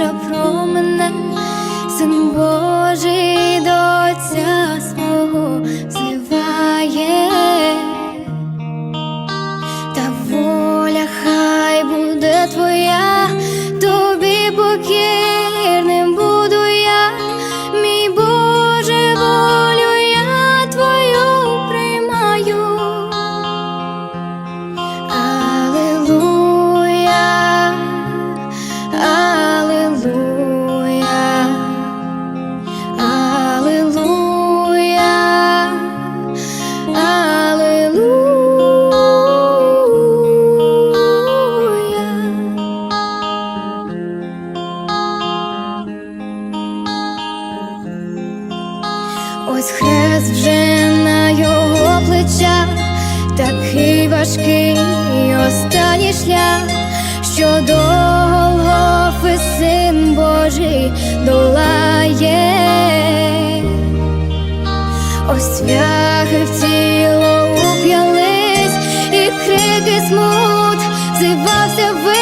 що про мене, син Божий до Отця свого взиває, та воля хай буде твоя, тобі покірним Ось хрест вже на його плечах, такий важкий останній шлях, що до Голгофи син Божий долає, ось свяхи в тіло уп'ялись, і крики смут зивався ви.